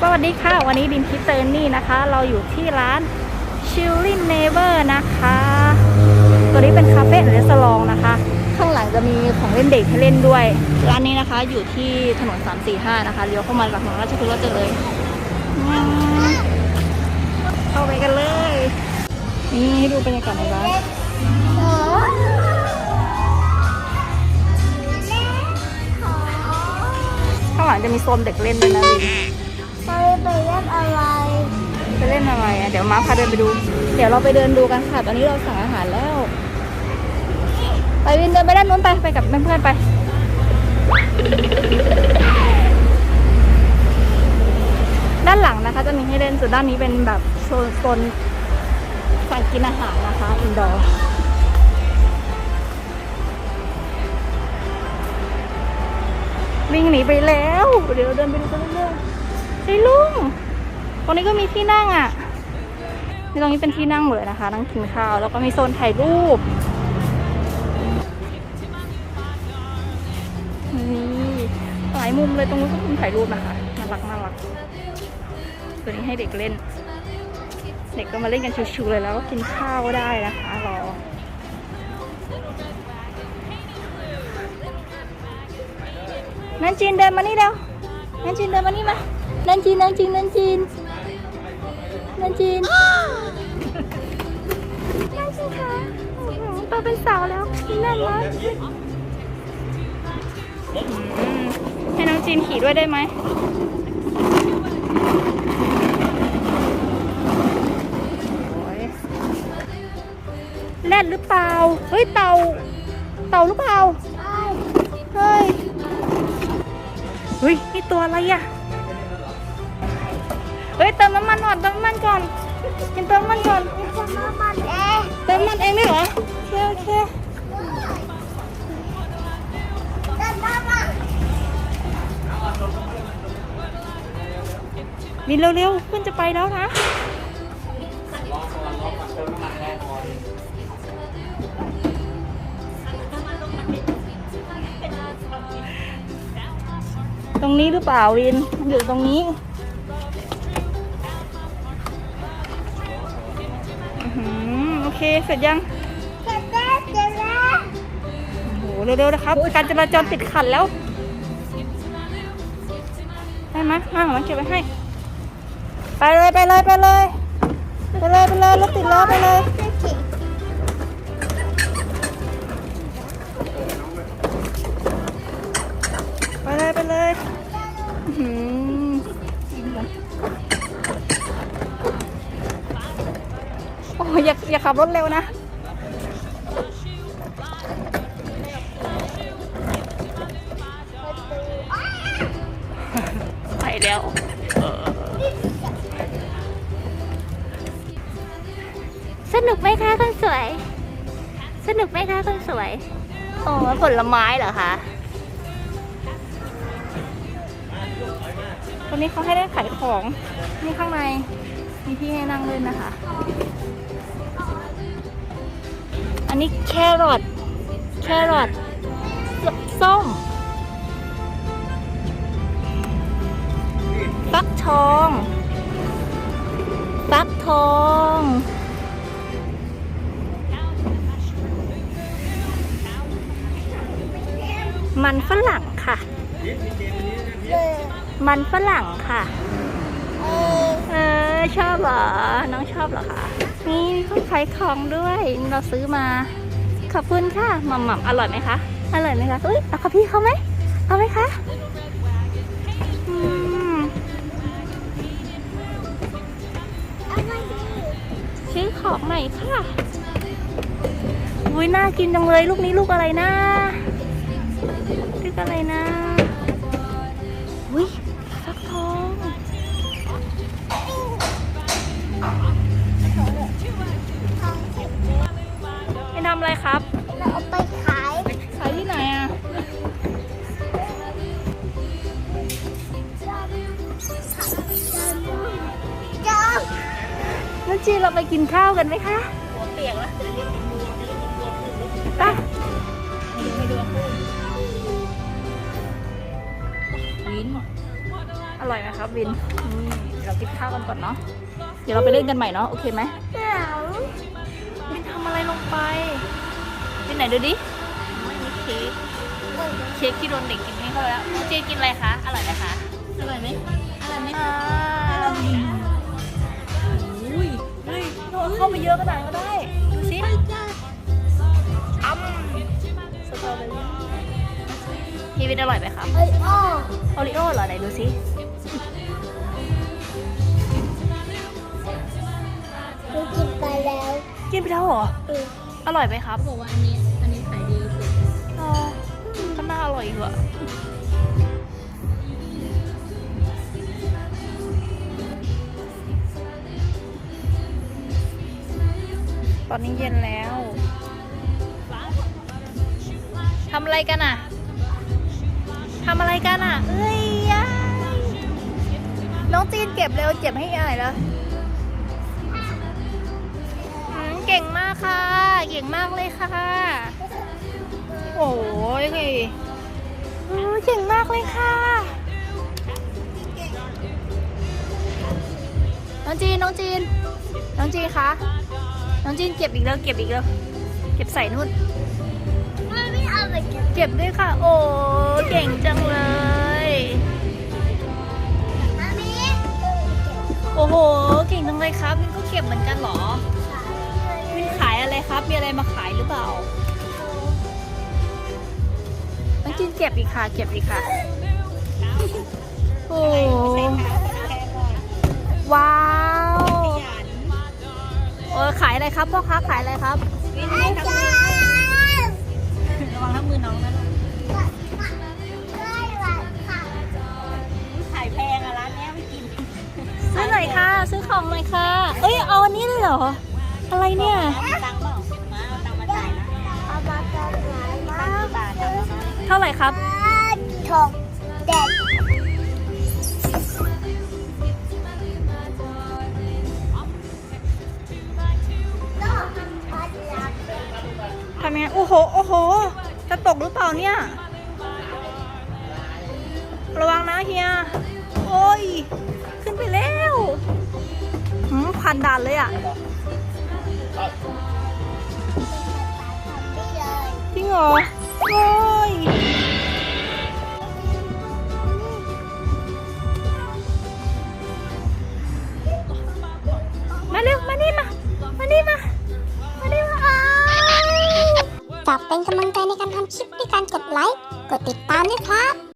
สวัสดีค่ะ วันนี้ดินคิเตอร์นี่นะคะ เราอยู่ที่ร้าน Chilling Neighbor นะคะ ตัวนี้เป็นคาเฟ่หรือสลองนะคะ ข้างหลังจะมีของเล่นเด็กให้เล่นด้วย ร้านนี้นะคะอยู่ที่ถนน 345 นะคะเลี้ยวเข้ามาจากถนนราชพฤกษ์ก็เจอเลย เข้าไปกันเลย นี่ให้ดูบรรยากาศในร้านางหลังจะมีโซนเด็กเล่นด้วยนะวินไปไปเล่นอะไรไปเล่นอะไรอะเดี๋ยวมาพาเดินไปดู เดี๋ยวเราไปเดินดูกันค่ะ ตอนนี้เราสั่งอาหารแล้ว ไปวินเดินไปด้านนู้นไปไปกับเพื่อนๆไปด้านหลังนะคะจะมีให้เล่นส่วนด้านนี้เป็นแบบโซนโซนสั่งกินอาหารนะคะอินดอร์ วิ่งหนีไปแล้ว เดี๋ยวเดินไปดูกันเรื่อยๆไอ้ยลุงตรงนี้ก็มีที่นั่งอะนี่ตรงนี้เป็นที่นั่งเหมดเลยนะคะ นั่งกินข้าว แล้วก็มีโซนถ่ายรูป นี่หลายมุมเลยตรงนู้นก็มุมถ่ายรูปนะคะ น่ารักน่ารัก ตัวนี้ให้เด็กเล่น เด็กก็มาเล่นกันชิวๆเลยแล้วก็กินข้าวได้นะคะรอ นันจีนเดินมานี่เร็วนันจีนเดินมานี่มานันจีนนันจีนนันจีนนันจีนนันจีนค่ะโตเป็นสาวแล้วน่ารักอืมให้น้องจีนขี่ด้วยได้ไหมแรดหรือเปล่า เฮ้ยเต่า เต่าหรือเปล่า เฮ้ย เฮ้ยนี่ตัวอะไรอะเฮ้ยเติมน้ำมันก่อนเติมน้ำมันก่อนกินเติมน้ำมันก่อนเติมาบันเองเติมน้ำมันเองได้เหรอโอเคโอเคจะมามาวินเร็วๆเพื่อนจะไปแล้วนะ รงนี้หรือเปล่าวิน อยู่ตรงนี้อโอเค เสร็จยังจะได้จะได้โอ้โหเร็วๆนะครับ การจราจรติดขัดแล้วได้ไหมมาผมเก็บไว้ให้ ไปเลยไปเลยไปเลยไปเลยไปเลยรถติดล้อไปเลย อ้ยอย่าอย่าขับรถเร็วนะ ไปแล้วสนุกไหมคะคนสวย สนุกไหมคะคนสวยโอ้ผลไม้เหรอคะตรงนี้เขาให้ได้ขายของ นี่ข้างใน มีที่ให้นั่งเล่นนะคะอั นนี้แครอทแครอทส้มฟักทองฟักทองมันฝรั่งค่ะ มันฝรั่งค่ะ เออ ชอบเหรอ น้องชอบเหรอคะ นี่มีเขาขายของด้วย เราซื้อมา ขอบคุณค่ะหม่ำหม่ำอร่อยไหมคะ อร่อยไหมคะ อุ้ยเอากับพี่เขาไหม เอาไหมคะอืมเอามาดีซื้อของหน่อยค่ะอุ้ยน่ากินจังเลยลูกนี้ลูกอะไรนะลูกอะไรนะ จีเราไปกินข้าวกันไหมคะเปียกแล้วไปวินอร่อยไหมครับวินนี่เดี๋ยวเรากินข้าวกันก่อนเนาะเดี๋ยวเราไปเล่นกันใหม่เนาะโอเคไหมเหงาวินทำอะไรลงไปวินไหนดูดิไม่มีเค้กเค้กที่โดนเด็กกินให้เขาแล้วเจนกินอะไรคะอร่อยไหมคะอร่อยไหมอร่อยไหมอ่าอุ้ยเฮ้ย เข้าไปเยอะขนาดนั้นก็ได้ดูสิอ้ำสตรอเบอรี่พี่วินอร่อยไหมครับเอ้ยอ้อโอริโอเหรอไหนดูสิหนูกินไปแล้ว กินไปแล้วเหรอเอออร่อยไหมครับบอกว่าอันนี้อันนี้ขายดีสุดอ๋อก็น่าอร่อยอยู่อ ตอนนี้เย็นแล้วทำอะไรกันอะทำอะไรกันอะเอ้ยยายน้องจีนเก็บเร็วเก็บให้ยายแล้วเก่งมากค่ะ เก่งมากเลยค่ะ โอ้ยไงโอ้ยเก่งมากเลยค่ะ น้องจีน น้องจีน น้องจีนคะ น้องจีนเก็บอีกแล้วเก็บอีกแล้วเก็บใส่นู่น ไม่ไม่เอาไปกินเก็บด้วยค่ะ โอ้เก่งจังเลยอันนี้โอ้โห เก่งจังเลยครับวินก็เก็บเหมือนกันเหรอวินขายอะไรครับ มีอะไรมาขายหรือเปล่า น้องจีนเก็บอีกค่ะ เก็บอีกค่ะ โอ้ว้าวเออขายอะไรครับพ่อค้าขายอะไรครับอาจารย์ระวังน้ำมือน้องนะลูกได้ละค่ะขายแพงอะร้านเนี้ยไม่กินซื้อหน่อยค่ะ ซื้อของหน่อยค่ะ เอ้ยเอาอันนี้เลยเหรอ อะไรเนี่ยเอาตังค์เปล่ ล่าเนี่ย ระวังนะเฮีย โอ้ย ขึ้นไปแล้วหืมผ่านด่านเลยอะจริงเหรอโอ้ย